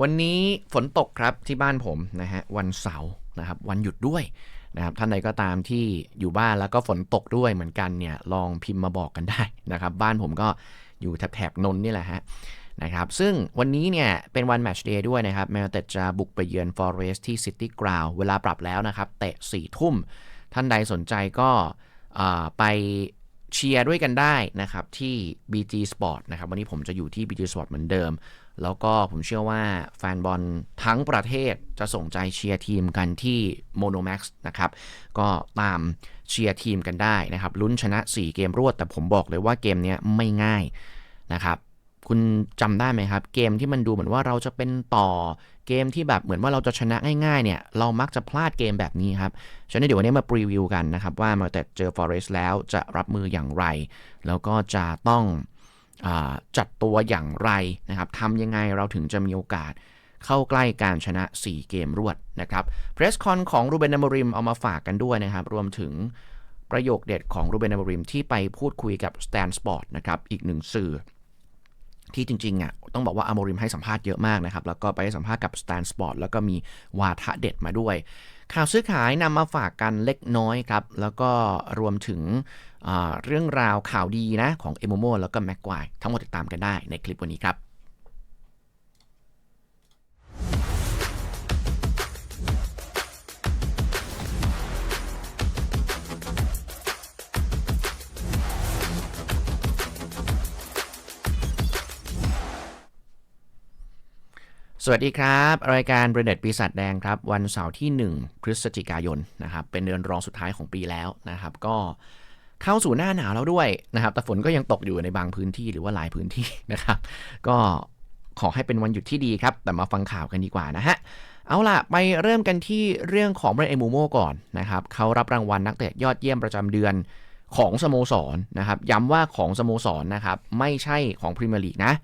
วันนี้ฝนตกครับที่บ้านผมนะฮะวันเสาร์นะครับวันหยุดด้วยนะครับท่านใดก็ตามที่อยู่บ้านแล้วก็ฝนตกด้วยเหมือนกันเนี่ยลองพิมพ์มาบอกกันได้นะครับบ้านผมก็อยู่แถบนนนี่แหละฮะนะครับซึ่งวันนี้เนี่ยเป็นวันแมตช์เดย์ด้วยนะครับแมนเต็ดจะบุกไปเยือนฟอเรสที่ซิตี้กราวเวลาปรับแล้วนะครับ เตะ4ี่ทุ่ม ท่านใดสนใจก็ไปเชียร์ด้วยกันได้นะครับที่ BG Sport นะครับวันนี้ผมจะอยู่ที่ BG Sport เหมือนเดิม แล้วก็ผมเชื่อว่าแฟนบอลทั้งประเทศจะส่งใจเชียร์ทีมกันที่ Monomax นะครับ ก็ตามเชียร์ทีมกันได้นะครับ ลุ้นชนะ 4 เกมรวด แต่ผมบอกเลยว่าเกมนี้ไม่ง่ายนะครับ คุณจำได้ไหมครับ เกมที่มันดูเหมือนว่าเราจะเป็นต่อเกมที่แบบเหมือนว่าเราจะชนะง่ายๆเนี่ยเรามักจะพลาดเกมแบบนี้ครับ ฉะนั้นเดี๋ยววันนี้มาปรีวิวกันนะครับว่ามาแต่เจอ Forest แล้วจะรับมืออย่างไร แล้วก็จะต้อง จัดตัวอย่างไรนะครับทำยังไงเราถึงจะมีโอกาสเข้าใกล้การชนะ 4 เกมรวดนะครับเพรสคอนของรูเบนอมริมเอามาฝากกันด้วยนะครับ รวมถึงประโยคเด็ดของรูเบนอมริมที่ไปพูดคุยกับ Stan Sport นะครับอีกหนึ่งสื่อ ที่จริงๆอะต้องบอกว่าอโมริมให้สัมภาษณ์เยอะมากนะครับ แล้วก็ไปให้สัมภาษณ์กับ Stan Sport แล้วก็มีวาทะเด็ดมาด้วย ข่าวซื้อขายนำมาฝากกันเล็กน้อยครับ แล้วก็รวมถึงเรื่องราวข่าวดีนะของเอโมโมแล้วก็แม็กควายทั้งหมดติดตามกันได้ในคลิปวันนี้ครับ สวัสดีครับ รายการเบรเนตปีศาจแดงครับ วันเสาร์ที่ 1 พฤศจิกายนนะครับเป็นเดือนรองสุดท้ายของปีแล้วนะครับ ก็เข้าสู่หน้าหนาวแล้วด้วยนะครับ แต่ฝนก็ยังตกอยู่ในบางพื้นที่หรือว่าหลายพื้นที่นะครับ ก็ขอให้เป็นวันหยุดที่ดีครับ แต่มาฟังข่าวกันดีกว่านะฮะเอาล่ะ ไปเริ่มกันที่เรื่องของเบรนเอมูโมก่อนนะครับเขารับรางวัลนักเตะยอดเยี่ยมประจำเดือนของสโมสรนนะครับ ย้ำว่าของสโมสรนนะครับไม่ใช่ของพรีเมียร์ลีกนะ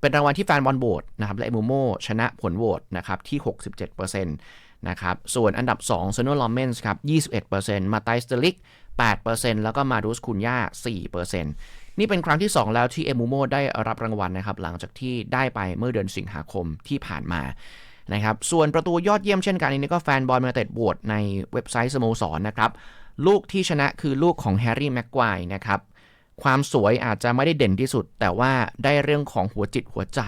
เป็นรางวัลที่แฟนบอลโหวตนะครับและเอมูโมชนะผลโหวตนะครับที่ 67%นะครับส่วนอันดับ2เซโนลอมเมนส์ครับ 21%มาไตสเตลิก 8%แล้วก็มาดูสคุนย่า 4%นี่เป็นครั้งที่ 2 แล้วที่เอมูโมได้รับรางวัลนะครับหลังจากที่ได้ไปเมื่อเดือนสิงหาคมที่ผ่านมานะครับส่วนประตูยอดเยี่ยมเช่นกันอันนี้ก็แฟนบอลมาเต็ดโหวตในเว็บไซต์สโมสรนะครับลูกที่ชนะคือลูกของแฮร์รี่แม็กควายนะครับ ความสวยอาจจะไม่ได้เด่นที่สุด แต่ว่าได้เรื่องของหัวจิตหัวใจ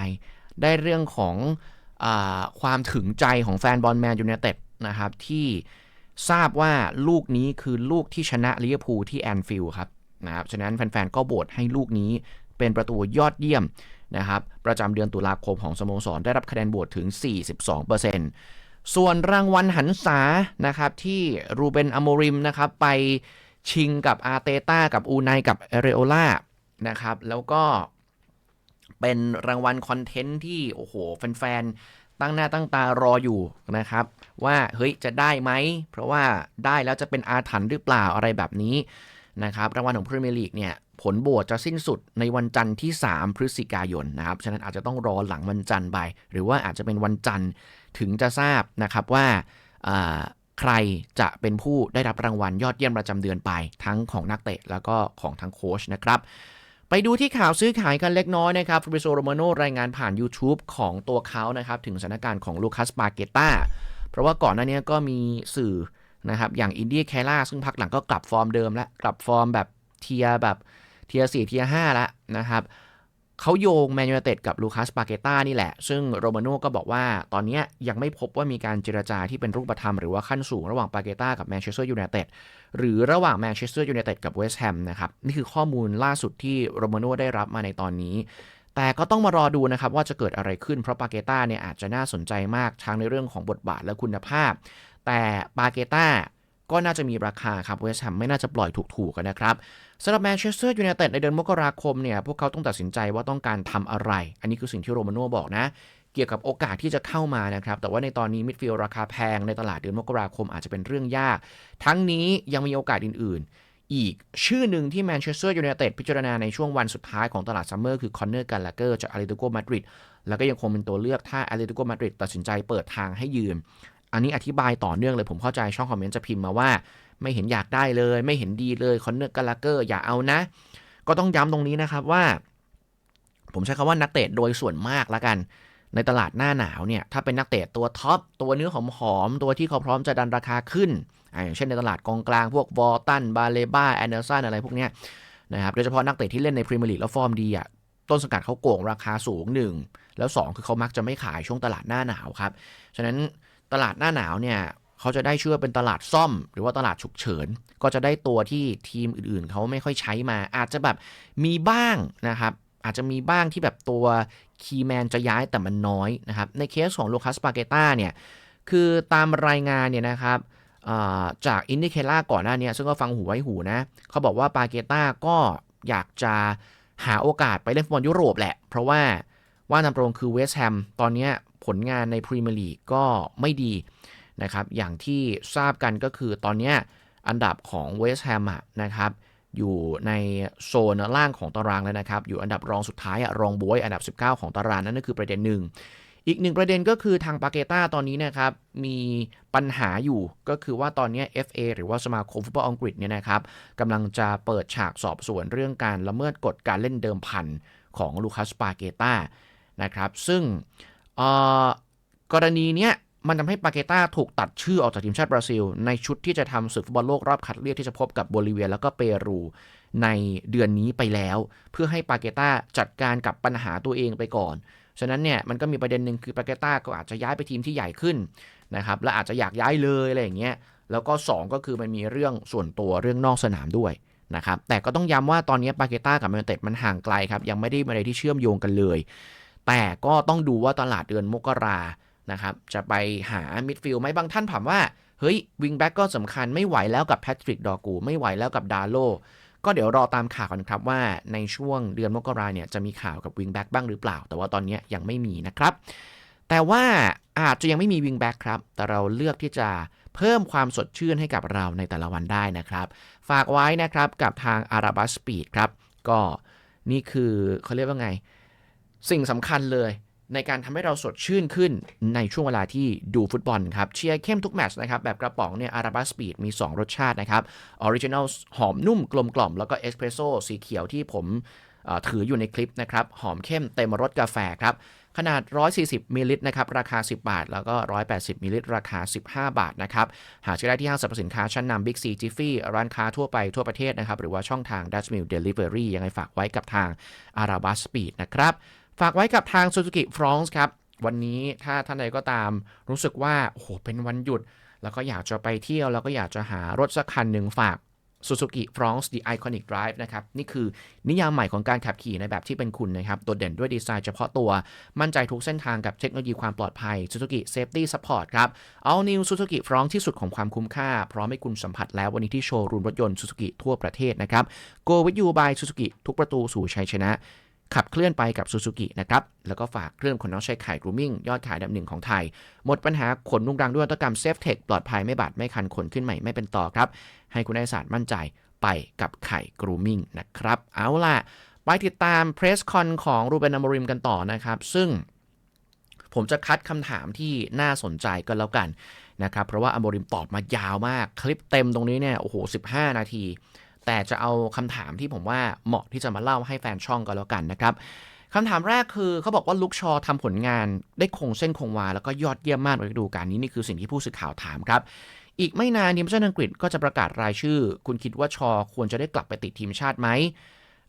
ได้เรื่องของอความถึงใจของแฟนบอลแมนยูไนเต็ดนะครับ ที่ทราบว่าลูกนี้คือลูกที่ชนะลิเวอร์พูลที่แอนฟิลด์ครับนะครับฉะนั้นแฟนๆก็โบวตให้ลูกนี้เป็นประตูยอดเยี่ยมนะครับ ประจำเดือนตุลาคมของสโมสรได้รับคะแนนโหวตถึง 42%ส่วนรางวัลหันษานะครับที่รูเบนอโมริมนะครับไป ชิงกับอาร์เตต้ากับอูไนกับเอเรโอล่านะครับ แล้วก็เป็นรางวัลคอนเทนต์ที่ โอ้โห แฟนๆ ตั้งหน้าตั้งตารออยู่นะครับ ว่าเฮ้ยจะได้ไหม เพราะว่าได้แล้วจะเป็นอาถรรพ์หรือเปล่าอะไรแบบนี้นะครับ รางวัลของพรีเมียร์ลีกเนี่ยผลโหวตจะสิ้นสุดในวันจันทร์ที่ 3 พฤศจิกายนนะครับ ฉะนั้นอาจจะต้องรอหลังวันจันทร์ไป หรือว่าอาจจะเป็นวันจันทร์ถึงจะทราบนะครับว่าอ่า ใครจะเป็นผู้ได้รับรางวัลยอดเยี่ยมประจำเดือนไป ทั้งของนักเตะแล้วก็ของทั้งโค้ชนะครับ ไปดูที่ข่าวซื้อขายกันเล็กน้อยนะครับฟ a ิโซโรมาโนรายงานผ่าน YouTube ของตัวเขานะครับ ถึงสถานการณ์ของลูคัสปาเกตาเพราะว่าก่อนหน้านี้ก็มีสื่อนะครับ อย่างอินเดียแคล่าซึ่งพักหลังก็กลับฟอร์มเดิมแล้วกลับฟอร์มแบบเทียร์แบบเทียร์สี่เทียร์ห้าแล้วนะครับ เขาโยงแมนยูเต็ดกับลูคัสปาเกต้านี่แหละ ซึ่งโรมาโน่ก็บอกว่าตอนนี้ยังไม่พบว่ามีการเจรจาที่เป็นรูปธรรมหรือว่าขั้นสูงระหว่างปาเกต้ากับแมนเชสเตอร์ยูไนเต็ดหรือระหว่างแมนเชสเตอร์ยูไนเต็ดกับเวสต์แฮมนะครับ นี่คือข้อมูลล่าสุดที่โรมาโน่ได้รับมาในตอนนี้ แต่ก็ต้องมารอดูนะครับว่าจะเกิดอะไรขึ้นเพราะปาเกต้าเนี่ยอาจจะน่าสนใจมากทั้งในเรื่องของบทบาทและคุณภาพ แต่ปาเกต้าก็น่าจะมีราคาครับเวสต์แฮมไม่น่าจะปล่อยถูกๆกันนะครับ สำหรับแมนเชสเตอร์ยูไนเต็ดในเดือนมกราคมเนี่ยพวกเขาต้องตัดสินใจว่าต้องการทำอะไร อันนี้คือสิ่งที่โรมาโน่บอกนะ เกี่ยวกับโอกาสที่จะเข้ามานะครับ แต่ว่าในตอนนี้มิดฟิลด์ราคาแพงในตลาดเดือนมกราคมอาจจะเป็นเรื่องยาก ทั้งนี้ยังมีโอกาสอื่น ๆ อีกชื่อหนึ่งที่แมนเชสเตอร์ยูไนเต็ดพิจารณาในช่วงวันสุดท้ายของตลาดซัมเมอร์คือคอนเนอร์กันลาเกอร์จากอาริโตโกมาดริดแล้วก็ยังคงเป็นตัวเลือกถ้าอาริโตโกมาดริดตัดสินใจเปิดทางให้ยืมอันนี้อธิบายต่อเนื่องเลยผมเข้าใจช่องคอมเมนต์จะพิมพ์มาว่า ไม่เห็นอยากได้เลย ไม่เห็นดีเลยคอนเนอร์กาลาเกอร์อย่าเอานะ ก็ต้องย้ำตรงนี้นะครับว่า ผมใช้คำว่านักเตะโดยส่วนมากละกัน ในตลาดหน้าหนาวเนี่ยถ้าเป็นนักเตะตัวท็อปตัวเนื้อหอมๆตัวที่เขาพร้อมจะดันราคาขึ้นออย่างเช่นในตลาดกองกลางพวกวอลตันบาเลบ้าแอนเดอร์สันอะไรพวกเนี้ยนะครับโดยเฉพาะนักเตะที่เล่นในพรีเมียร์ลีกแล้วฟอร์มดีอะต้นสังกัดเขาโกงราคาสูงหนึ่งแล้วสองคือเขามักจะไม่ขายช่วงตลาดหน้าหนาวครับ ฉะนั้นตลาดหน้าหนาวเนี่ย เขาจะได้ชื่อว่าเป็นตลาดซ่อม หรือว่าตลาดฉุกเฉิน ก็จะได้ตัวที่ทีมอื่นๆ เขาไม่ค่อยใช้มา อาจจะแบบมีบ้างนะครับ อาจจะมีบ้างที่แบบตัวคีย์แมนจะย้ายแต่มันน้อยนะครับ ในเคสของลูคัสปาเกต้าเนี่ย คือตามรายงานเนี่ยนะครับจากอินดิเคล่าก่อนหน้านี้ซึ่งก็ฟังหูไว้หูนะ เขาบอกว่าปาเกต้าก็อยากจะหาโอกาสไปเล่นฟุตบอลยุโรปแหละ เพราะว่าว่าตามตรงคือเวสต์แฮมตอนนี้ผลงานในพรีเมียร์ลีกก็ไม่ดี นะครับอย่างที่ทราบกันก็คือตอนนี้อันดับของเวสต์แฮมนะครับอยู่ในโซนล่างของตารางแล้วนะครับ อยู่อันดับรองสุดท้ายอะรองบวยอันดับ 19 ของตารางนั่นก็คือประเด็นหนึ่งอีกหนึ่งประเด็นก็คือทางปาเกต้าตอนนี้นะครับ มีปัญหาอยู่ก็คือว่าตอนนี้ FA หรือว่าสมาคมฟุตบอลอังกฤษเนี่ยนะครับกำลังจะเปิดฉากสอบสวนเรื่องการละเมิดกฎการเล่นเดิมพันของลูคัสปาเกต้านะครับ ซึ่งกรณีเนี้ย มันทำให้ปาเกต้าถูกตัดชื่อออกจากทีมชาติบราซิล ในชุดที่จะทำศึกฟุตบอลโลกรอบคัดเลือกที่จะพบกับโบลิเวีย แล้วก็เปรูในเดือนนี้ไปแล้ว เพื่อให้ปาเกต้าจัดการกับปัญหาตัวเองไปก่อน ฉะนั้นเนี่ยมันก็มีประเด็นหนึ่งคือปาเกต้าก็อาจจะย้ายไปทีมที่ใหญ่ขึ้นนะครับและอาจจะอยากย้ายเลยอะไรอย่างเงี้ยแล้วก็ 2 ก็คือมันมีเรื่องส่วนตัวเรื่องนอกสนามด้วยนะครับแต่ก็ต้องย้ำว่าตอนนี้ปาเกต้ากับแมนเต็ดมันห่างไกลครับยังไม่ได้มีอะไรที่เชื่อมโยงกันเลย แต่ก็ต้องดูว่าตลาดเดือนมกรา นะครับจะไปหามิดฟิลด์ไหมบางท่านถามว่า เฮ้ยวิงแบ็กก็สำคัญไม่ไหวแล้วกับแพทริกดอกูไม่ไหวแล้วกับดาโลก็เดี๋ยวรอตามข่าวกันครับว่าในช่วงเดือนมกราเนี่ยจะมีข่าวกับวิงแบ็กบ้างหรือเปล่า แต่ว่าตอนนี้ยังไม่มีนะครับ แต่ว่าอาจจะยังไม่มีวิงแบ็กครับ แต่เราเลือกที่จะเพิ่มความสดชื่นให้กับเราในแต่ละวันได้นะครับ ฝากไว้นะครับกับทางอาราบัสปีดครับ ก็นี่คือเขาเรียกว่าไง สิ่งสำคัญเลย ในการทำให้เราสดชื่นขึ้นในช่วงเวลาที่ดูฟุตบอลครับ เชียร์เข้มทุกแมตช์นะครับ แบบกระป๋องเนี่ยอาราบัสปีดมี 2 รสชาตินะครับออริจินัลหอมนุ่มกลมกล่อม แล้วก็เอสเพรสโซ่สีเขียวที่ผมถืออยู่ในคลิปนะครับ หอมเข้มเต็มรสกาแฟครับ ขนาด 140มิลลิลิตรนะครับ ราคา 10 บาท แล้วก็ 180มิลลิลิตรราคา 15 บาทนะครับ หาซื้อได้ที่ห้างสรรพสินค้าชั้นนำ Big C Jiffy ร้านค้าทั่วไปทั่วประเทศนะครับ หรือว่าช่องทาง Dutch Mill Delivery ยังไงฝากไว้กับทาง Arabas Speed นะครับ ฝากไว้กับทาง Suzuki France ครับ วันนี้ถ้าท่านใดก็ตามรู้สึกว่า โอ้โห เป็นวันหยุด แล้วก็อยากจะไปเที่ยว แล้วก็อยากจะหารถสักคันหนึ่งฝาก Suzuki France The Iconic Drive นะครับ นี่คือนิยามใหม่ของการขับขี่ในแบบที่เป็นคุณนะครับ โดดเด่นด้วยดีไซน์เฉพาะตัว มั่นใจทุกเส้นทางกับเทคโนโลยีความปลอดภัย Suzuki Safety Support ครับ All New Suzuki France ที่สุดของความคุ้มค่า พร้อมให้คุณสัมผัสแล้ววันนี้ที่โชว์รูมรถยนต์ Suzuki ทั่วประเทศนะครับ Go with you by Suzuki ทุกประตูสู่ชัยชนะ ขับเคลื่อนไปกับ Suzuki นะครับ แล้วก็ฝากเครื่องขนน้องใช้ไข่ grooming ยอดขายดับหนึ่งของไทย หมดปัญหาขนลุงรังด้วยนวัตกรรม Safe Tech ปลอดภัยไม่บาดไม่คันขนขึ้นใหม่ไม่เป็นต่อครับ ให้คุณได้สารมั่นใจไปกับไข่ grooming นะครับ เอาล่ะ ไปติดตาม Press Con ของรูเบนอมริมกันต่อนะครับ ซึ่งผมจะคัดคำถามที่น่าสนใจก็แล้วกันนะครับ เพราะว่าอโมริมตอบมายาวมากคลิปเต็มตรงนี้เนี่ยโอ้โห 15 นาที แต่จะเอาคำถามที่ผมว่าเหมาะที่จะมาเล่าให้แฟนช่องก็แล้วกันนะครับคำถามแรกคือเขาบอกว่าลุกชอทำผลงานได้คงเส้นคงวา แล้วก็ยอดเยี่ยมมากในฤดูกาลนี้นี่คือสิ่งที่ผู้สื่อข่าวถามครับ อีกไม่นานทีมชาติอังกฤษก็จะประกาศรายชื่อ คุณคิดว่าชอควรจะได้กลับไปติดทีมชาติไหม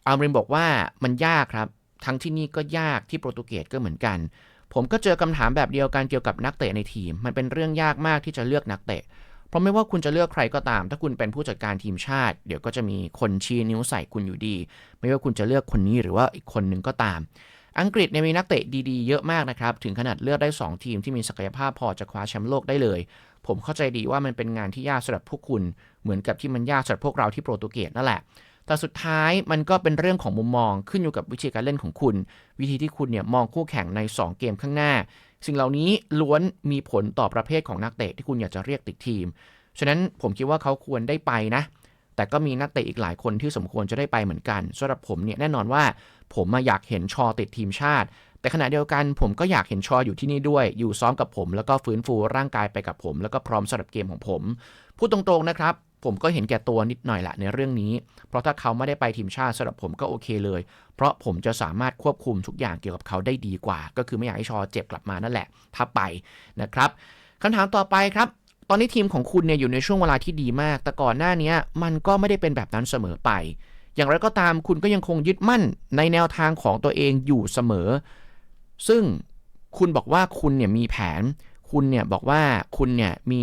อามริมบอกว่ามันยากครับ ทั้งที่นี่ก็ยากที่โปรตุเกสก็เหมือนกัน ผมก็เจอคำถามแบบเดียวกันเกี่ยวกับนักเตะในทีม มันเป็นเรื่องยากมากที่จะเลือกนักเตะ ราะไม่ว่าคุณจะเลือกใครก็ตาม ถ้าคุณเป็นผู้จัดการทีมชาติ เดี๋ยวก็จะมีคนชี้นิ้วใส่คุณอยู่ดี ไม่ว่าคุณจะเลือกคนนี้หรือว่าอีกคนหนึ่งก็ตาม อังกฤษเนี่ยมีนักเตะดีๆ เยอะมากนะครับ ถึงขนาดเลือกได้ 2 ทีมที่มีศักยภาพพอจะคว้าแชมป์โลกได้เลย ผมเข้าใจดีว่ามันเป็นงานที่ยากสำหรับพวกคุณ เหมือนกับที่มันยากสำหรับพวกเราที่โปรตุเกสนั่นแหละ แต่สุดท้ายมันก็เป็นเรื่องของมุมมองขึ้นอยู่กับวิธีการเล่นของคุณ วิธีที่คุณเนี่ยมองคู่แข่งใน 2 เกมข้างหน้า สิ่งเหล่านี้ล้วนมีผลต่อประเภทของนักเตะที่คุณอยากจะเรียกติดทีม ฉะนั้นผมคิดว่าเขาควรได้ไปนะ แต่ก็มีนักเตะอีกหลายคนที่สมควรจะได้ไปเหมือนกันสำหรับผมเนี่ยแน่นอนว่า ผมมาอยากเห็นชอติดทีมชาติ แต่ขณะเดียวกันผมก็อยากเห็นชออยู่ที่นี่ด้วย อยู่ซ้อมกับผม แล้วก็ฟื้นฟูร่างกายไปกับผม แล้วก็พร้อมสำหรับเกมของผม พูดตรงๆนะครับ ผมก็เห็นแก่ตัวนิดหน่อยละในเรื่องนี้ เพราะถ้าเขาไม่ได้ไปทีมชาติสำหรับผมก็โอเคเลย เพราะผมจะสามารถควบคุมทุกอย่างเกี่ยวกับเขาได้ดีกว่า ก็คือไม่อยากให้ชอเจ็บกลับมานั่นแหละ ถ้าไปนะครับคำถามต่อไปครับ ตอนนี้ทีมของคุณเนี่ยอยู่ในช่วงเวลาที่ดีมาก แต่ก่อนหน้านี้มันก็ไม่ได้เป็นแบบนั้นเสมอไป อย่างไรก็ตามคุณก็ยังคงยึดมั่นในแนวทางของตัวเองอยู่เสมอ ซึ่งคุณบอกว่าคุณเนี่ยมีแผน คุณเนี่ยบอกว่าคุณเนี่ยมี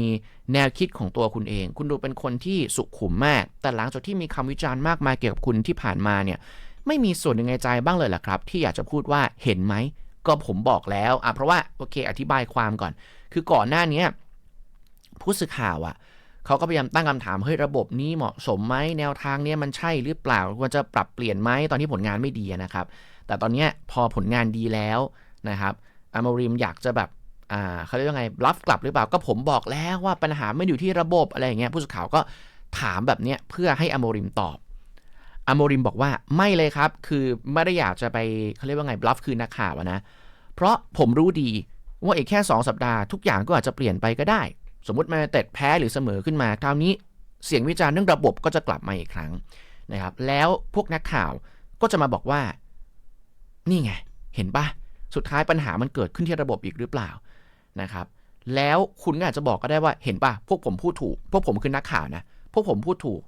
แนวคิดของตัวคุณเอง คุณดูเป็นคนที่สุขุมมาก แต่หลังจากที่มีคำวิจารณ์มากมายเกี่ยวกับคุณที่ผ่านมาเนี่ยไม่มีส่วนหนึ่งในใจบ้างเลยล่ะครับ ที่อยากจะพูดว่าเห็นไหมก็ผมบอกแล้วอะเพราะว่าโอเค อธิบายความก่อน คือก่อนหน้านี้ผู้สื่อข่าวอะเขาก็พยายามตั้งคำถามเฮ้ยระบบนี้เหมาะสมไหมแนวทางเนี้ยมันใช่หรือเปล่าควรจะปรับเปลี่ยนไหมตอนที่ผลงานไม่ดีนะครับ แต่ตอนเนี้ยพอผลงานดีแล้วนะครับอามาริมอยากจะแบบ อ่าเขาเรียกว่าไงรับกลับหรือเปล่าก็ผมบอกแล้วว่าปัญหาไม่อยู่ที่ระบบอะไรอย่างเงี้ยผู้สื่อข่าวก็ถามแบบเนี้ยเพื่อให้อโมริมตอบอโมริมบอกว่าไม่เลยครับ คือไม่ได้อยากจะไปเขาเรียกว่าไงบลัฟคือนักข่าวนะ เพราะผมรู้ดีว่าอีกแค่ 2 สัปดาห์ทุกอย่างก็อาจจะเปลี่ยนไปก็ได้ สมมติมาเตดแพ้หรือเสมอขึ้นมา คราวนี้เสียงวิจารณ์เรื่องระบบก็จะกลับมาอีกครั้งนะครับ แล้วพวกนักข่าวก็จะมาบอกว่า นี่ไง เห็นปะสุดท้ายปัญหามันเกิดขึ้นที่ระบบอีกหรือเปล่า นะครับ แล้วคุณก็อาจจะบอกก็ได้ว่าเห็นป่ะ พวกผมพูดถูก พวกผมคือนักข่าวนะ พวกผมพูดถูก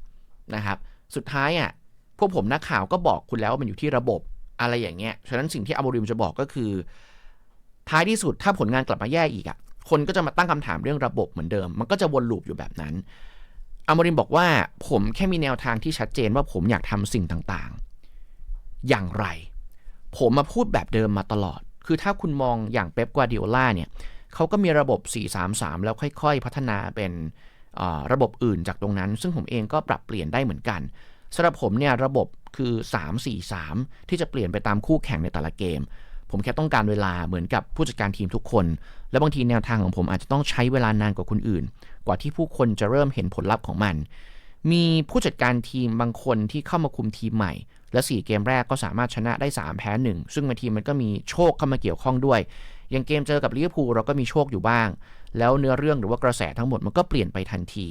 นะครับ สุดท้ายอะ พวกผมนักข่าวก็บอกคุณแล้วว่ามันอยู่ที่ระบบอะไรอย่างเงี้ย ฉะนั้นสิ่งที่อัลโบริมจะบอกก็คือ ท้ายที่สุดถ้าผลงานกลับมาแย่อีกอะ คนก็จะมาตั้งคำถามเรื่องระบบเหมือนเดิม มันก็จะวนลูปอยู่แบบนั้นอัลโบริมบอกว่าผมแค่มีแนวทางที่ชัดเจนว่าผมอยากทำสิ่งต่างๆ อย่างไร ผมมาพูดแบบเดิมมาตลอด คือถ้าคุณมองอย่างเป๊ปกวาดิโอล่าเนี่ย เขาก็มีระบบ 4-3-3 แล้วค่อยๆ พัฒนาเป็นระบบอื่นจากตรงนั้น ซึ่งผมเองก็ปรับเปลี่ยนได้เหมือนกันสำหรับผมเนี่ยระบบคือ 3-4-3 ที่จะเปลี่ยนไปตามคู่แข่งในแต่ละเกม ผมแค่ต้องการเวลาเหมือนกับผู้จัดการทีมทุกคน และบางทีแนวทางของผมอาจจะต้องใช้เวลานานกว่าคนอื่น กว่าที่ผู้คนจะเริ่มเห็นผลลัพธ์ของมัน มีผู้จัดการทีมบางคนที่เข้ามาคุมทีมใหม่ และ 4 เกมแรกก็สามารถชนะได้ 3 แพ้ 1 ซึ่งบางทีมันก็มีโชคเข้ามาเกี่ยวข้องด้วย อย่างเกมเจอกับลิเวอร์พูลเราก็มีโชคอยู่บ้าง แล้วเนื้อเรื่องหรือว่ากระแสทั้งหมดมันก็เปลี่ยนไปทันที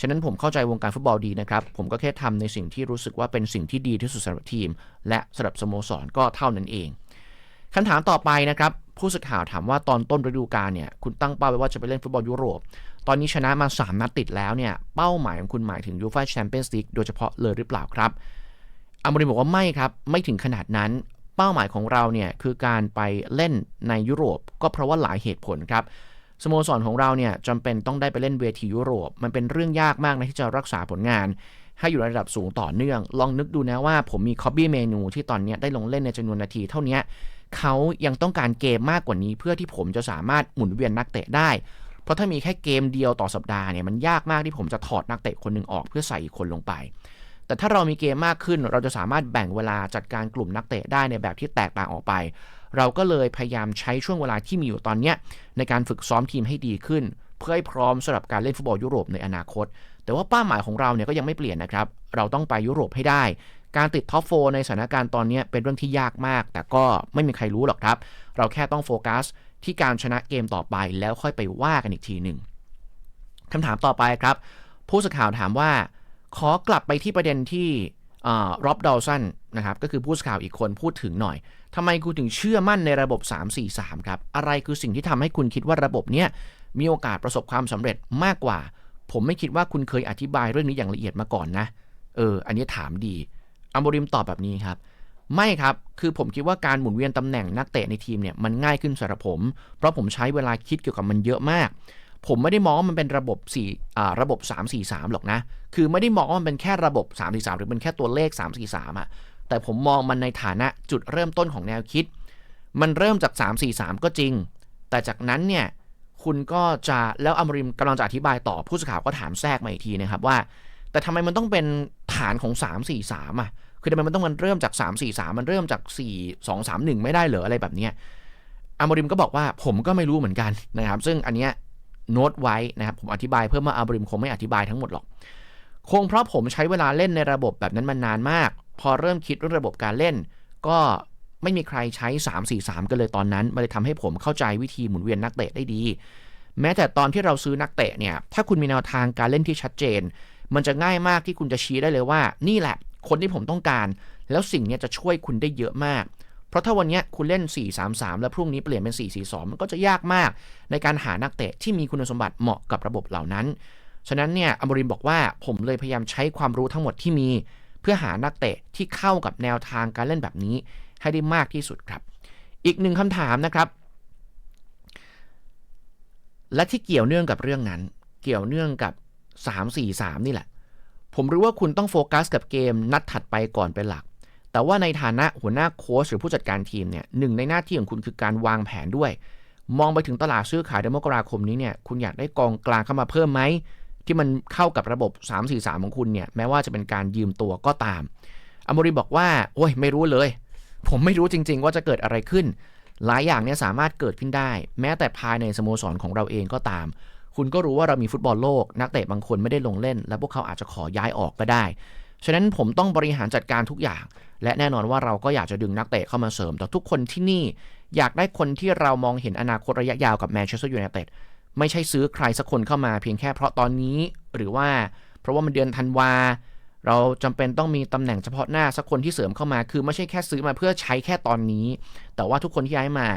ฉะนั้นผมเข้าใจวงการฟุตบอลดีนะครับ ผมก็แค่ทำในสิ่งที่รู้สึกว่าเป็นสิ่งที่ดีที่สุดสำหรับทีม และสำหรับสโมสรก็เท่านั้นเองคำถามต่อไปนะครับผู้สื่อข่าวถามว่าตอนต้นฤดูกาลเนี่ยคุณตั้งเป้าไว้ว่าจะไปเล่นฟุตบอลยุโรป ตอนนี้ชนะมา 3 นัดติดแล้วเนี่ยเป้าหมายของคุณหมายถึงยูฟ่าแชมเปี้ยนส์ลีกโดยเฉพาะเลยหรือเปล่าครับอามริบอกว่าไม่ครับ ไม่ถึงขนาดนั้น เป้าหมายของเราเนี่ยคือการไปเล่นในยุโรป ก็เพราะว่าหลายเหตุผลครับสโมสรของเราเนี่ยจำเป็นต้องได้ไปเล่นเวทียุโรป มันเป็นเรื่องยากมากนะที่จะรักษาผลงาน ให้อยู่ในระดับสูงต่อเนื่อง ลองนึกดูนะว่าผมมีคอบบี้เมนูที่ตอนนี้ได้ลงเล่นในจำนวนนาทีเท่านี้เขายังต้องการเกมมากกว่านี้ เพื่อที่ผมจะสามารถหมุนเวียนนักเตะได้ เพราะถ้ามีแค่เกมเดียวต่อสัปดาห์เนี่ยมันยากมากที่ผมจะถอดนักเตะคนหนึ่งออกเพื่อใส่อีกคนลงไป แต่ถ้าเรามีเกมมากขึ้น เราจะสามารถแบ่งเวลาจัดการกลุ่มนักเตะได้ในแบบที่แตกต่างออกไป เราก็เลยพยายามใช้ช่วงเวลาที่มีอยู่ตอนนี้ในการฝึกซ้อมทีมให้ดีขึ้น เพื่อให้พร้อมสำหรับการเล่นฟุตบอลยุโรปในอนาคต แต่ว่าเป้าหมายของเราเนี่ยก็ยังไม่เปลี่ยนนะครับ เราต้องไปยุโรปให้ได้ การติดท็อปโฟในสถานการณ์ตอนนี้เป็นเรื่องที่ยากมาก แต่ก็ไม่มีใครรู้หรอกครับ เราแค่ต้องโฟกัสที่การชนะเกมต่อไปแล้วค่อยไปว่ากันอีกทีหนึ่งคำถามต่อไปครับ ผู้สื่อข่าวถามว่า ขอกลับไปที่ประเด็นที่ร็อบดอลสันนะครับก็คือผู้สื่อข่าวอีกคนพูดถึงหน่อยทำไมคุณถึงเชื่อมั่นในระบบ 3-4-3 ครับ อะไรคือสิ่งที่ทำให้คุณคิดว่าระบบเนี้ยมีโอกาสประสบความสำเร็จมากกว่า ผมไม่คิดว่าคุณเคยอธิบายเรื่องนี้อย่างละเอียดมาก่อนนะเอออันนี้ถามดีอัมบริมตอบแบบนี้ครับ ไม่ครับ คือผมคิดว่าการหมุนเวียนตำแหน่งนักเตะในทีมเนี่ยมันง่ายขึ้นสำหรับผม เพราะผมใช้เวลาคิดเกี่ยวกับมันเยอะมาก ผมไม่ได้มองว่ามันเป็นระบบ4อ่าระบบ 3-4-3 หรอกนะ คือไม่ได้มองว่ามันเป็นแค่ระบบ 3-4-3 หรือเป็นแค่ตัวเลข 3-4-3อะแต่ผมมองมันในฐานะจุดเริ่มต้นของแนวคิด มันเริ่มจาก 3-4-3 ก็จริง แต่จากนั้นเนี่ยคุณก็จะแล้วอมริมกำลังจะอธิบายต่อผู้สื่อข่าวก็ถามแทรกมาอีกทีนะครับว่า แต่ทำไมมันต้องเป็นฐานของ 3-4-3อะคือทำไมมันต้องมันเริ่มจาก 3-4-3 มันเริ่มจาก 4-2-3-1 ไม่ได้เหรออะไรแบบเนี้ยอามริมก็บอกว่าผมก็ไม่รู้เหมือนกันนะครับ ซึ่งอันเนี้ย โน้ตไว้นะครับผมอธิบายเพิ่มว่าอามริมคงไม่อธิบายทั้งหมดหรอก คงเพราะผมใช้เวลาเล่นในระบบแบบนั้นมานานมาก พอเริ่มคิดเรื่องระบบการเล่น ก็ไม่มีใครใช้ 3-4-3 กันเลยตอนนั้นมันเลยทำให้ผมเข้าใจวิธีหมุนเวียนนักเตะได้ดี แม้แต่ตอนที่เราซื้อนักเตะเนี่ยถ้าคุณมีแนวทางการเล่นที่ชัดเจน มันจะง่ายมากที่คุณจะชี้ได้เลยว่า นี่แหละ คนที่ผมต้องการ แล้วสิ่งนี้จะช่วยคุณได้เยอะมาก เพราะถ้าวันนี้คุณเล่น 4-3-3 แล้วพรุ่งนี้เปลี่ยนเป็น 4-4-2 มันก็จะยากมาก ในการหานักเตะที่มีคุณสมบัติเหมาะกับระบบเหล่านั้น ฉะนั้นเนี่ยอมรินบอกว่าผมเลยพยายามใช้ความรู้ทั้งหมดที่มี เพื่อหานักเตะที่เข้ากับแนวทางการเล่นแบบนี้ ให้ได้มากที่สุดครับ อีกหนึ่งคำถามนะครับ และที่เกี่ยวเนื่องกับเรื่องนั้น เกี่ยวเนื่องกับ 3-4-3 นี่แหละ ผมรู้ว่าคุณต้องโฟกัสกับเกมนัดถัดไปก่อนเป็นหลัก แต่ว่าในฐานะหัวหน้าโค้ชหรือผู้จัดการทีมเนี่ยหนึ่งในหน้าที่ของคุณคือการวางแผนด้วย มองไปถึงตลาดซื้อขายเดือนมกราคมนี้เนี่ยคุณอยากได้กองกลางเข้ามาเพิ่มไหมที่มันเข้ากับระบบ 3-4-3 ของคุณเนี่ยแม้ว่าจะเป็นการยืมตัวก็ตามอโมริบอกว่าโอ้ยไม่รู้เลย ผมไม่รู้จริง ๆ ว่าจะเกิดอะไรขึ้น หลายอย่างเนี่ยสามารถเกิดขึ้นได้ แม้แต่ภายในสโมสรของเราเองก็ตาม คุณก็รู้ว่าเรามีฟุตบอลโลก นักเตะบางคนไม่ได้ลงเล่น และพวกเขาอาจจะขอย้ายออกก็ได้ ฉะนั้นผมต้องบริหารจัดการทุกอย่าง และแน่นอนว่าเราก็อยากจะดึงนักเตะเข้ามาเสริม แต่ทุกคนที่นี่อยากได้คนที่เรามองเห็นอนาคตระยะยาวกับแมนเชสเตอร์ยูไนเต็ดไม่ใช่ซื้อใครสักคนเข้ามาเพียงแค่เพราะตอนนี้หรือว่าเพราะว่ามันเดือนธันวา เราจำเป็นต้องมีตำแหน่งเฉพาะหน้าสักคนที่เสริมเข้ามา คือไม่ใช่แค่ซื้อมาเพื่อใช้แค่ตอนนี้ แต่ว่าทุกคนที่ย้ายมา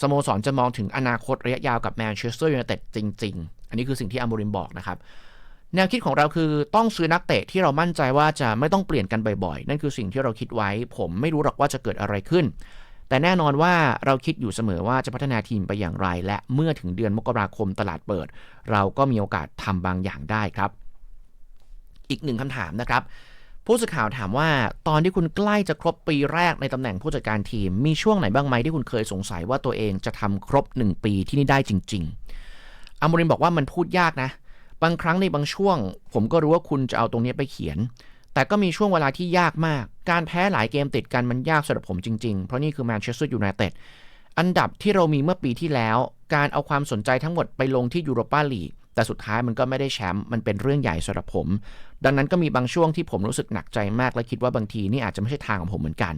สโมสรจะมองถึงอนาคตระยะยาวกับแมนเชสเตอร์ยูไนเต็ดจริง ๆ อันนี้คือสิ่งที่อัมบริมบอกนะครับ แนวคิดของเราคือต้องซื้อนักเตะที่เรามั่นใจว่าจะไม่ต้องเปลี่ยนกันบ่อยๆ นั่นคือสิ่งที่เราคิดไว้ ผมไม่รู้หรอกว่าจะเกิดอะไรขึ้น แต่แน่นอนว่าเราคิดอยู่เสมอว่าจะพัฒนาทีมไปอย่างไร และเมื่อถึงเดือนมกราคมตลาดเปิด เราก็มีโอกาสทำบางอย่างได้ครับ อีกหนึ่งคำถามนะครับ ผู้สื่อข่าวถามว่า ตอนที่คุณใกล้จะครบปีแรกในตำแหน่งผู้จัดการทีม มีช่วงไหนบ้างไหมที่คุณเคยสงสัยว่าตัวเองจะทำครบ 1 ปีที่นี่ได้จริง ๆอามูรินบอกว่ามันพูดยากนะ บางครั้งในบางช่วง ผมก็รู้ว่าคุณจะเอาตรงนี้ไปเขียน แต่ก็มีช่วงเวลาที่ยากมาก การแพ้หลายเกมติดกันมันยากสำหรับผมจริงๆ เพราะนี่คือแมนเชสเตอร์ยูไนเต็ดอันดับที่เรามีเมื่อปีที่แล้ว การเอาความสนใจทั้งหมดไปลงที่ยูโรปาลีกแต่สุดท้ายมันก็ไม่ได้แชมป์มันเป็นเรื่องใหญ่สำหรับผม ดังนั้นก็มีบางช่วงที่ผมรู้สึกหนักใจมาก และคิดว่าบางทีนี่อาจจะไม่ใช่ทางของผมเหมือนกัน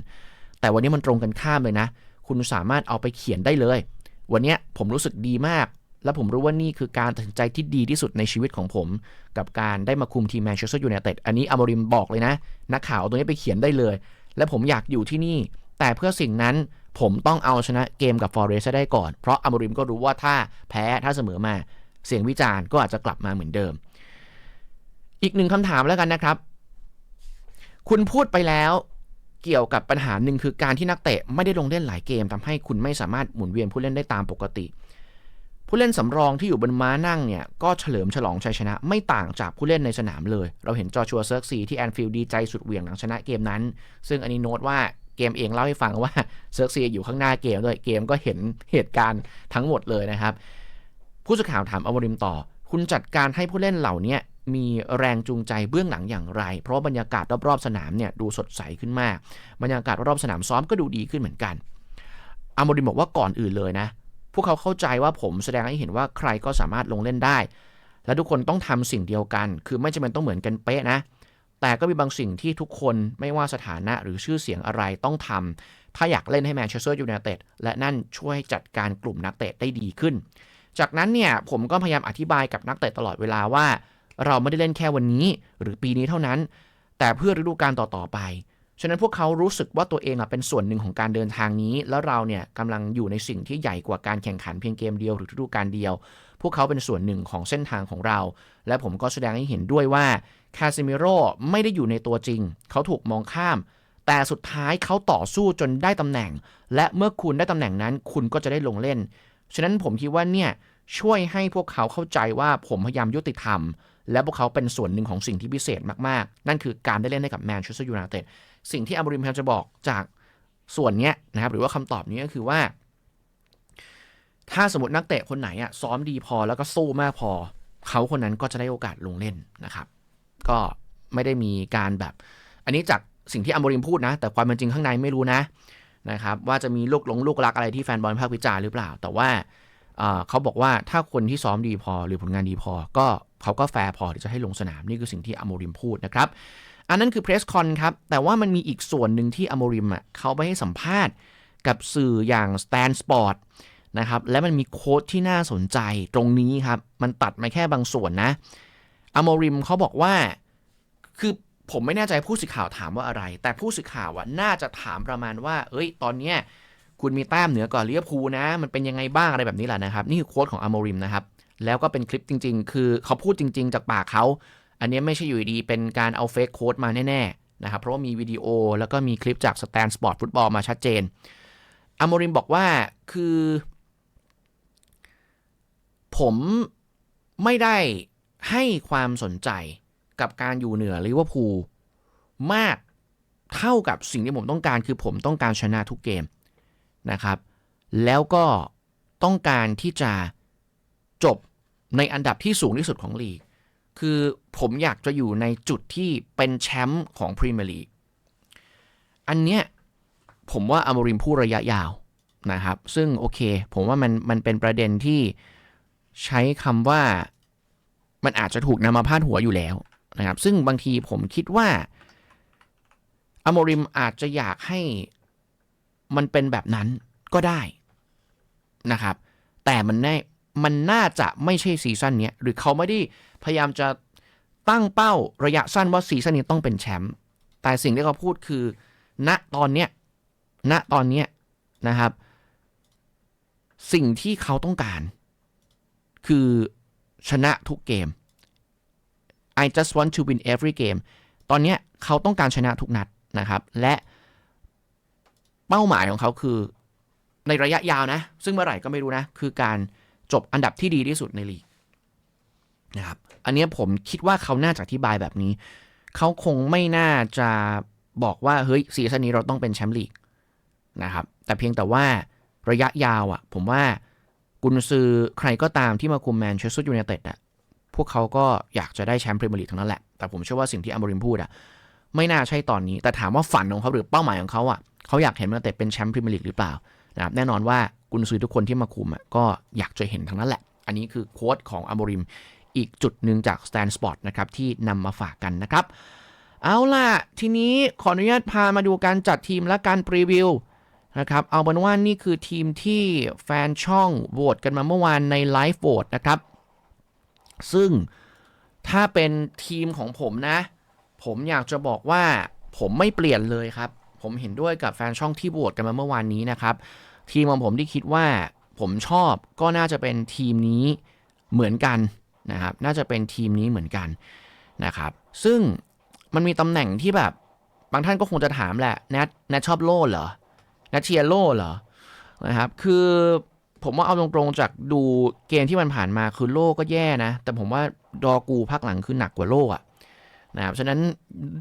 แต่วันนี้มันตรงกันข้ามเลยนะ คุณสามารถเอาไปเขียนได้เลย วันนี้ผมรู้สึกดีมาก และผมรู้ว่านี่คือการตัดสินใจที่ดีที่สุดในชีวิตของผม กับการได้มาคุมทีมแมนเชสเตอร์ยูไนเต็ดอันนี้อมริมบอกเลยนะ นักข่าวตัวนี้ไปเขียนได้เลย และผมอยากอยู่ที่นี่ แต่เพื่อสิ่งนั้นผมต้องเอาชนะเกมกับฟอร์เรสได้ก่อน เพราะอมริมก็รู้ว่าถ้าแพ้ถ้าเสมอมาเสียงวิจารณ์ก็อาจจะกลับมาเหมือนเดิม อีกหนึ่งคำถามแล้วกันนะครับ คุณพูดไปแล้วเกี่ยวกับปัญหาหนึ่งคือการที่นักเตะไม่ได้ลงเล่นหลายเกมทำให้คุณไม่สามารถหมุนเวียนผู้เล่นได้ตามปกติ ผู้เล่นสำรองที่อยู่บนม้านั่งเนี่ยก็เฉลิมฉลองชัยชนะ ไม่ต่างจากผู้เล่นในสนามเลย เราเห็นจอชัวเซิร์กซีที่แอนฟิลด์ดีใจสุดเหวี่ยงหลังชนะเกมนั้น ซึ่งอันนี้โน้ตว่าเกมเองเล่าให้ฟังว่าเซิร์กซีอยู่ข้างหน้าเกมด้วยเกมก็เห็นเหตุการณ์ทั้งหมดเลยนะครับ ผู้สื่อข่าวถามอวริมต่อ คุณจัดการให้ผู้เล่นเหล่านี้มีแรงจูงใจเบื้องหลังอย่างไร เพราะบรรยากาศรอบๆสนามเนี่ยดูสดใสขึ้นมาก บรรยากาศรอบๆสนามซ้อมก็ดูดีขึ้นเหมือนกันอมริมบอกว่าก่อนอื่นเลยนะ พวกเขาเข้าใจว่าผมแสดงให้เห็นว่าใครก็สามารถลงเล่นได้ และทุกคนต้องทำสิ่งเดียวกัน คือไม่จำเป็นต้องเหมือนกันเป๊ะนะ แต่ก็มีบางสิ่งที่ทุกคนไม่ว่าสถานะหรือชื่อเสียงอะไรต้องทำถ้าอยากเล่นให้แมนเชสเตอร์ยูไนเต็ดและนั่นช่วยจัดการกลุ่มนักเตะได้ดีขึ้น จากนั้นเนี่ยผมก็พยายามอธิบายกับนักเตะตลอดเวลาว่า เราไม่ได้เล่นแค่วันนี้ หรือปีนี้เท่านั้น แต่เพื่อฤดูกาลต่อๆไป ฉะนั้นพวกเขารู้สึกว่าตัวเองเป็นส่วนหนึ่งของการเดินทางนี้ แล้วเราเนี่ยกำลังอยู่ในสิ่งที่ใหญ่กว่าการแข่งขันเพียงเกมเดียวหรือฤดูกาลเดียว พวกเขาเป็นส่วนหนึ่งของเส้นทางของเรา และผมก็แสดงให้เห็นด้วยว่าคาซิมิโร่ไม่ได้อยู่ในตัวจริง เขาถูกมองข้าม แต่สุดท้ายเขาต่อสู้จนได้ตำแหน่ง และเมื่อคุณได้ตำแหน่งนั้น คุณก็จะได้ลงเล่น ฉะนั้นผมคิดว่าเนี่ยช่วยให้พวกเขาเข้าใจว่าผมพยายามยุติธรรม และพวกเขาเป็นส่วนหนึ่งของสิ่งที่พิเศษมากๆ นั่นคือการได้เล่นให้กับแมนเชสเตอร์ยูไนเต็ด สิ่งที่อัมบริมพยายามจะบอกจากส่วนนี้นะครับหรือว่าคำตอบนี้ก็คือว่า ถ้าสมมตินักเตะคนไหนอะซ้อมดีพอแล้วก็สู้มากพอ เขาคนนั้นก็จะได้โอกาสลงเล่นนะครับ ก็ไม่ได้มีการแบบ อันนี้จากสิ่งที่อัมบริมพูดนะ แต่ความเป็นจริงข้างในไม่รู้นะนะครับว่าจะมีลูกหลงลูกรักอะไรที่แฟนบอลภาควิจารหรือเปล่า แต่ว่าเขาบอกว่าถ้าคนที่ซ้อมดีพอหรือผลงานดีพอ ก็เขาก็แฟร์พอที่จะให้ลงสนามนี่คือสิ่งที่อโมริมพูดนะครับ อันนั้นคือเพรสคอนครับ แต่ว่ามันมีอีกส่วนหนึ่งที่อโมริมอะเขาไปให้สัมภาษณ์กับสื่ออย่าง Stand Sport นะครับ และมันมีโค้ดที่น่าสนใจตรงนี้ครับ มันตัดมาแค่บางส่วนนะอโมริมเขาบอกว่า คือผมไม่แน่ใจผู้สื่อข่าวถามว่าอะไร แต่ผู้สื่อข่าวอะน่าจะถามประมาณว่า เอ้ย ตอนเนี้ยคุณมีแต้มเหนือกว่าลิเวอร์พูนะ มันเป็นยังไงบ้างอะไรแบบนี้แหละนะครับ นี่คือโค้ดของอโมริมนะครับ แล้วก็เป็นคลิปจริง ๆ คือเขาพูดจริง ๆ จากปากเขา อันนี้ไม่ใช่อยู่ดีเป็นการเอาเฟกโค้ดมาแน่ๆนะครับเพราะว่ามีวิดีโอแล้วก็มีคลิปจากสแตนสปอร์ตฟุตบอลมาชัดเจนอโมริมบอกว่าคือ ผมไม่ได้ให้ความสนใจกับการอยู่เหนือลิเวอร์พูลมากเท่ากับสิ่งที่ผมต้องการคือผมต้องการชนะทุกเกมนะครับ แล้วก็ต้องการที่จะจบในอันดับที่สูงที่สุดของลีก คือผมอยากจะอยู่ในจุดที่เป็นแชมป์ของพรีเมียร์ลีกอันเนี้ยผมว่าอมริมพูดระยะยาวนะครับ ซึ่งโอเค ผมว่ามันมันเป็นประเด็นที่ใช้คำว่ามันอาจจะถูกนำมาพาดหัวอยู่แล้วนะครับ ซึ่งบางทีผมคิดว่าอโมริมอาจจะอยากให้มันเป็นแบบนั้นก็ได้นะครับ แต่มันแน่มันน่าจะไม่ใช่ซีซั่นนี้หรือเขาไม่ได้ พยายามจะตั้งเป้าระยะสั้นว่าซีซั่นนี้ต้องเป็นแชมป์แต่สิ่งที่เขาพูดคือ ณตอนเนี้ยณตอนเนี้ยนะครับ สิ่งที่เขาต้องการ คือชนะทุกเกม I just want to win every game ตอนเนี้ยเขาต้องการชนะทุกนัดนะครับ และเป้าหมายของเขาคือในระยะยาวนะ ซึ่งเมื่อไหร่ก็ไม่รู้นะ คือการจบอันดับที่ดีที่สุดในลีก นะครับ อันนี้ผมคิดว่าเขาน่าจะอธิบายแบบนี้ เขาคงไม่น่าจะบอกว่าเฮ้ยซีซั่นนี้เราต้องเป็นแชมป์ลีกนะครับ แต่เพียงแต่ว่าระยะยาวอะ่ะ ผมว่ากุนซือใครก็ตามที่มาคุมแมนเชสเตอร์ยูไนเต็ดอะพวกเขาก็อยากจะได้แชมป์พรีเมียร์ลีกทั้งนั้นแหละ แต่ผมเชื่อว่าสิ่งที่อัมบริมพูดอะไม่น่าใช่ตอนนี้ แต่ถามว่าฝันของเขาหรือเป้าหมายของเขาอะเขาอยากเห็นแมนยูไนเต็ดเป็นแชมป์พรีเมียร์ลีกหรือเปล่านะครับแน่นอนว่ากุนซือทุกคนที่มาคุมอะก็อยากจะเห็นทั้งนั้นแหละ อันนี้คือโค้ดของอัมบริม อีกจุดหนึ่งจาก Stand Sport นะครับที่นำมาฝากกันนะครับ เอาล่ะ ทีนี้ขออนุญาตพามาดูการจัดทีมและการพรีวิวนะครับเอาเป็นว่านี่คือทีมที่แฟนช่องโหวตกันมาเมื่อวานในไลฟ์โหวตนะครับ ซึ่งถ้าเป็นทีมของผมนะ ผมอยากจะบอกว่าผมไม่เปลี่ยนเลยครับ ผมเห็นด้วยกับแฟนช่องที่โหวตกันมาเมื่อวานนี้นะครับ ทีมของผมที่คิดว่าผมชอบก็น่าจะเป็นทีมนี้เหมือนกัน นะครับ น่าจะเป็นทีมนี้เหมือนกันนะครับ ซึ่งมันมีตำแหน่งที่แบบ บางท่านก็คงจะถามแหละแนทแนทชอบโล่เหรอแนทเชียร์โล่เหรอนะครับ คือผมว่าเอาตรงๆจากดูเกมที่มันผ่านมาคือโล่ก็แย่นะ แต่ผมว่าดอกูพักหลังคือหนักกว่าโล่อะนะครับฉะนั้น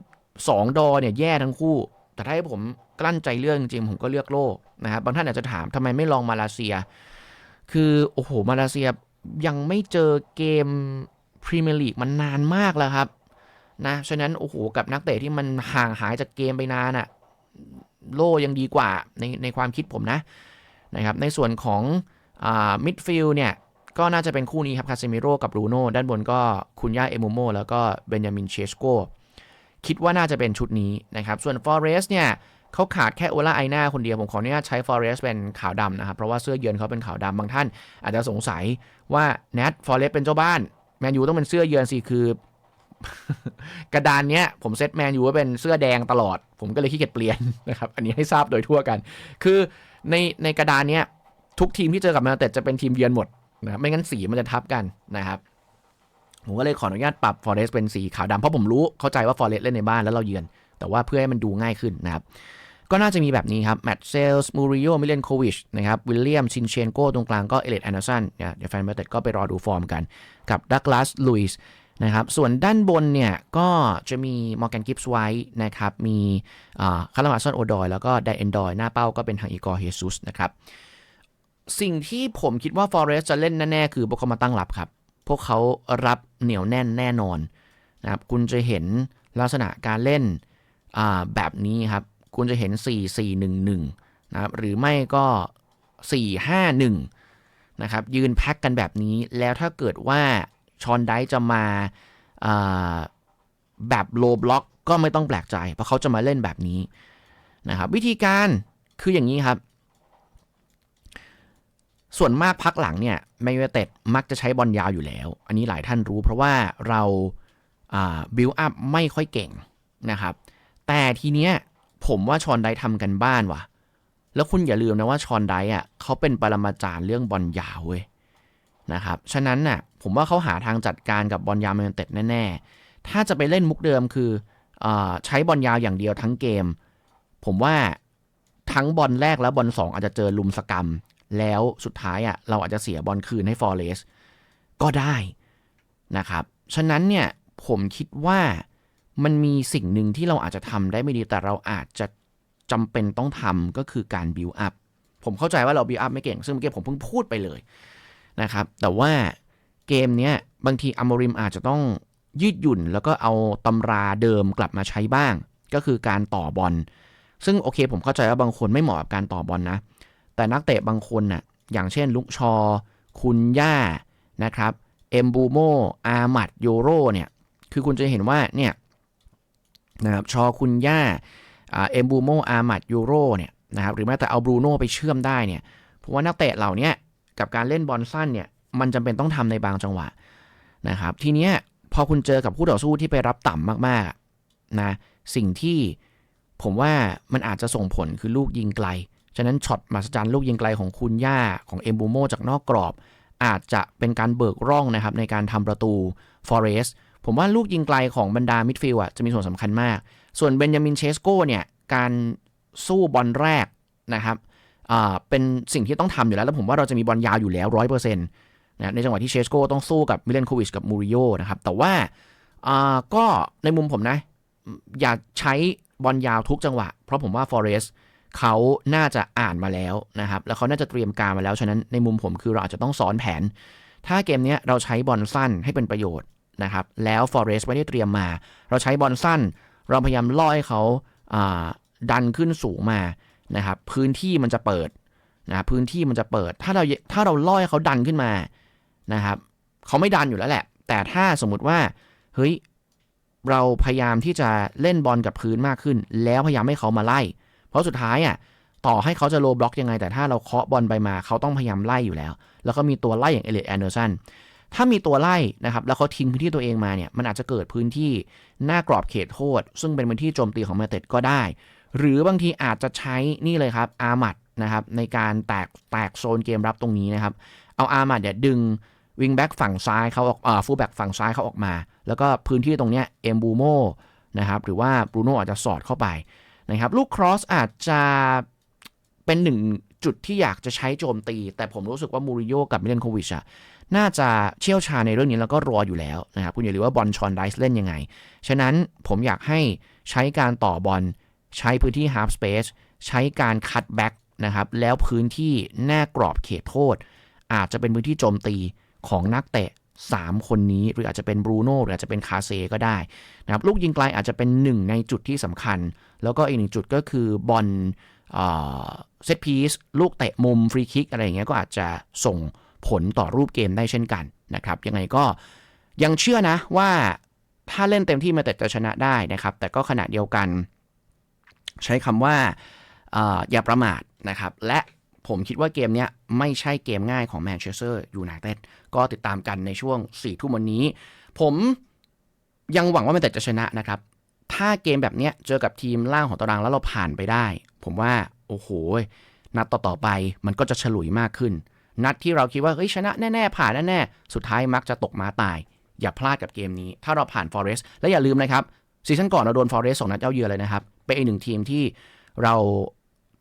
2 ดอเนี่ยแย่ทั้งคู่ แต่ถ้าให้ผมกลั้นใจเลือกจริงๆผมก็เลือกโล่นะครับบางท่านอาจจะถามทำไมไม่ลองมาเลเซีย คือโอ้โหมาเลเซีย ยังไม่เจอเกมพรีเมียร์ลีกมันนานมากแล้วครับนะฉะนั้นโอ้โหกับนักเตะที่มันห่างหายจากเกมไปนานอะโล่ยังดีกว่าในในความคิดผมนะนะครับในส่วนของมิดฟิลด์เนี่ยก็น่าจะเป็นคู่นี้ครับคาเซมิโร่กับรูโน่ด้านบนก็คุนย่าเอมูโมแล้วก็เบนยามินเชสโกคิดว่าน่าจะเป็นชุดนี้นะครับ ส่วนฟอเรสเนี่ย เขาขาดแค่โอล่าไอหน้าคนเดียว ผมขออนุญาตใช้ฟอเรสเป็นขาวดำนะครับ เพราะว่าเสื้อเยือนเขาเป็นขาวดำบางท่าน อาจจะสงสัยว่าแนทฟอเรสเป็นเจ้าบ้านแมนยูต้องเป็นเสื้อเยือนสิคือกระดานเนี้ยผมเซตแมนยูไว้เป็นเสื้อแดงตลอด ผมก็เลยขี้เกียจเปลี่ยนนะครับ อันนี้ให้ทราบโดยทั่วกัน คือในในกระดานเนี้ยทุกทีมที่เจอกับแมนเต็ดจะเป็นทีมเยือนหมดนะไม่งั้นสีมันจะทับกันนะครับ ผมก็เลยขออนุญาตปรับฟอเรสเป็นสีขาวดำเพราะผมรู้เข้าใจว่าฟอเรสเล่นในบ้านแล้วเราเยือน แต่ว่าเพื่อให้มันดูง่ายขึ้นนะครับ ก็น่าจะมีแบบนี้ครับแมตต์เซลส์มูริโอมิเลนโควิชนะครับวิลเลียมชินเชนโกตรงกลางก็เอเลตแอนเดอร์สันเดี๋ยวแฟนแมตต์ก็ไปรอดูฟอร์มกันกับดักลาสลุยส์นะครับส่วนด้านบนเนี่ยก็จะมีมอร์แกนกิฟส์ไว้นะครับมีคาร์ลมาซอนโอดอยแล้วก็ไดเอนดอยหน้าเป้าก็เป็นทางอีกอร์เฮซุสนะครับสิ่งที่ผมคิดว่าฟอเรสจะเล่นแน่ๆคือพวกเขามาตั้งรับครับ พวกเขารับเหนียวแน่นแน่นอนนะครับคุณจะเห็นลักษณะการเล่นแบบนี้ครับ คุณจะเห็น 4 4 1 1นะครับหรือไม่ก็ 4 5 1นะครับยืนแพ็กกันแบบนี้แล้วถ้าเกิดว่าชอนไดจะมาแบบโลบล็อกก็ไม่ต้องแปลกใจ เพราะเขาจะมาเล่นแบบนี้นะครับวิธีการคืออย่างนี้ครับ ส่วนมากพักหลังเนี่ยแมนยูเต็ดมักจะใช้บอลยาวอยู่แล้ว อันนี้หลายท่านรู้เพราะว่าเราบิลอัพไม่ค่อยเก่งนะครับ แต่ทีเนี้ย ผมว่าชอนไดทำกันบ้านว่ะ แล้วคุณอย่าลืมนะว่าชอนไดอะเขาเป็นปรมาจารย์เรื่องบอลยาวเว้ยนะครับ ฉะนั้นน่ะผมว่าเขาหาทางจัดการกับบอลยาวแมนเต็ดแน่ๆ ถ้าจะไปเล่นมุกเดิมคืออใช้บอลยาวอย่างเดียวทั้งเกม ผมว่าทั้งบอลแรกและบอลสองอาจจะเจอลุมสกรรม แล้วสุดท้ายอะเราอาจจะเสียบอลคืนให้ฟอร์เรสก็ได้นะครับ ฉะนั้นเนี่ยผมคิดว่า มันมีสิ่งหนึ่งที่เราอาจจะทำได้ไม่ดีแต่เราอาจจะจำเป็นต้องทำก็คือการบิวอัพผมเข้าใจว่าเราบิวอัพไม่เก่ง ซึ่งเมื่อกี้ผมเพิ่งพูดไปเลยนะครับ แต่ว่าเกมเนี้ยบางทีอมริมอาจจะต้องยืดหยุ่น แล้วก็เอาตำราเดิมกลับมาใช้บ้าง ก็คือการต่อบอล ซึ่งโอเค ผมเข้าใจว่าบางคนไม่เหมาะกับการต่อบอลนะ แต่นักเตะบางคนน่ะอย่างเช่น ลุกชอ คุณย่านะครับเอมบูโมอามัดโยโรเนี่ยคือคุณจะเห็นว่าเนี่ย นะครับชอคุณย่าเอมบูโมอามัดโยโรเนี่ยนะครับหรือแม้แต่เอาบรูโน่ไปเชื่อมได้เนี่ยผมว่านักเตะเหล่านี้กับการเล่นบอลสั้นเนี่ยมันจำเป็นต้องทำในบางจังหวะนะครับทีเนี้ยพอคุณเจอกับคู่ต่อสู้ที่ไปรับต่ำมากๆนะสิ่งที่ผมว่ามันอาจจะส่งผลคือลูกยิงไกล ฉะนั้นช็อตมหัศจรรย์ลูกยิงไกลของคุณย่าของเอมบูโมจากนอกกรอบ อาจจะเป็นการเบิกร่องนะครับในการทำประตูฟอเรส ผมว่าลูกยิงไกลของบรรดามิดฟิลด์จะมีส่วนสำคัญมาก ส่วนเบนจามินเชสโกเนี่ยการสู้บอลแรกนะครับเป็นสิ่งที่ต้องทำอยู่แล้ว แล้วผมว่าเราจะมีบอลยาวอยู่แล้วร้อยเปอร์เซ็นต์นะในจังหวะที่เชสโกต้องสู้กับมิเลนโควิชกับมูริโยนะครับ แต่ว่าก็ในมุมผมนะ อย่าใช้บอลยาวทุกจังหวะ เพราะผมว่า Forest เขาน่าจะอ่านมาแล้วนะครับ แล้วเขาน่าจะเตรียมการมาแล้ว ฉะนั้นในมุมผมคือเราอาจจะต้องซ้อนแผน ถ้าเกมนี้เราใช้บอลสั้นให้เป็นประโยชน์ นะครับแล้ว Forest ไม่ได้เตรียมมา เราใช้บอลสั้น เราพยายามล่อให้เขาดันขึ้นสูงมานะครับพื้นที่มันจะเปิดนะพื้นที่มันจะเปิด ถ้าเราถ้าเราล่อให้เขาดันขึ้นมานะครับเขาไม่ดันอยู่แล้วแหละ แต่ถ้าสมมติว่าเฮ้ยเราพยายามที่จะเล่นบอลกับพื้นมากขึ้น แล้วพยายามให้เขามาไล่ เพราะสุดท้ายอะต่อให้เขาจะโลบล็อกยังไง แต่ถ้าเราเคาะบอลไปมาเขาต้องพยายามไล่อยู่แล้ว แล้วก็มีตัวไล่อย่างเอเลียแอนเดอร์สัน ถ้ามีตัวไล่นะครับแล้วเขาทิ้งพื้นที่ตัวเองมาเนี่ยมันอาจจะเกิดพื้นที่หน้ากรอบเขตโทษ ซึ่งเป็นพื้นที่โจมตีของมาเต็ดก็ได้ หรือบางทีอาจจะใช้นี่เลยครับอามัดนะครับในการแตกแตกโซนเกมรับตรงนี้นะครับ เอาอามัดเนี่ยดึงวิงแบ็กฝั่งซ้ายเขาออกอ่าฟูลแบ็กฝั่งซ้ายเขาออกมา แล้วก็พื้นที่ตรงเนี้ยเอมบูโมนะครับหรือว่าบรูโน่อาจจะสอดเข้าไปนะครับลูกครอสอาจจะเป็นหนึ่ง จุดที่อยากจะใช้โจมตี แต่ผมรู้สึกว่ามูริโยกับมิเลนโควิชอะน่าจะเชี่ยวชาญในเรื่องนี้แล้วก็รออยู่แล้วนะครับคุณอย่าลืมว่าบอลชอนไดส์เล่นยังไง ฉะนั้นผมอยากให้ใช้การต่อบอลใช้พื้นที่ฮาร์ฟสเปซใช้การคัตแบ็กนะครับแล้วพื้นที่แน่กรอบเขตโทษ อาจจะเป็นพื้นที่โจมตีของนักเตะ 3 คนนี้ หรืออาจจะเป็นบรูโน่หรืออาจจะเป็นคาเซก็ได้นะครับลูกยิงไกลอาจจะเป็นหนึ่งในจุดที่สำคัญ แล้วก็อีกหนึ่งจุดก็คือบอล เซตพีซลูกเตะมุมฟรีคิกอะไรอย่างเงี้ยก็อาจจะส่งผลต่อรูปเกมได้เช่นกันนะครับ ยังไงก็ยังเชื่อนะว่าถ้าเล่นเต็มที่มาแต่จะชนะได้นะครับ แต่ก็ขณะเดียวกัน ใช้คำว่าออย่าประมาทนะครับ และผมคิดว่าเกมนี้ไม่ใช่เกมง่ายของแมนเชสเตอร์ยูไนเต็ดก็ติดตามกันในช่วง4ี่ทุ่มวันนี้ ผมยังหวังว่าแมนเต็ดจะชนะนะครับ ถ้าเกมแบบนี้เจอกับทีมล่างของตารางแล้วเราผ่านไปได้ ผมว่าโอ้โหนัดต่อๆไปมันก็จะฉลุยมากขึ้น นัดที่เราคิดว่าเฮ้ยชนะแน่ๆผ่านแน่ๆสุดท้ายมักจะตกมาตาย อย่าพลาดกับเกมนี้ ถ้าเราผ่านฟอเรสต์และอย่าลืมนะครับซีซั่นก่อนเราโดนฟอเรสต์สองนัดเย้าเยือนเลยนะครับ เป็นอีกหนึ่งทีมที่เรา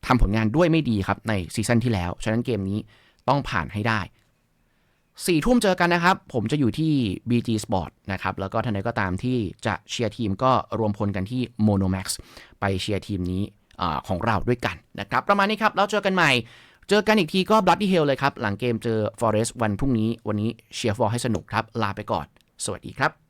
ทำผลงานด้วยไม่ดีครับในซีซั่นที่แล้ว ฉะนั้นเกมนี้ต้องผ่านให้ได้สี่ทุ่มเจอกันนะครับ ผมจะอยู่ที่ BG Sport นะครับ แล้วก็ท่านใดก็ตามที่จะเชียร์ทีมก็รวมพลกันที่ Monomax ไปเชียร์ทีมนี้ อของเราด้วยกันนะครับประมาณนี้ครับแล้วเจอกันใหม่ เจอกันอีกทีก็ Bloody Hell เลยครับ หลังเกมเจอ Forest วันพรุ่งนี้วันนี้เชียร์ฟอร์ให้สนุกครับ ลาไปก่อน สวัสดีครับ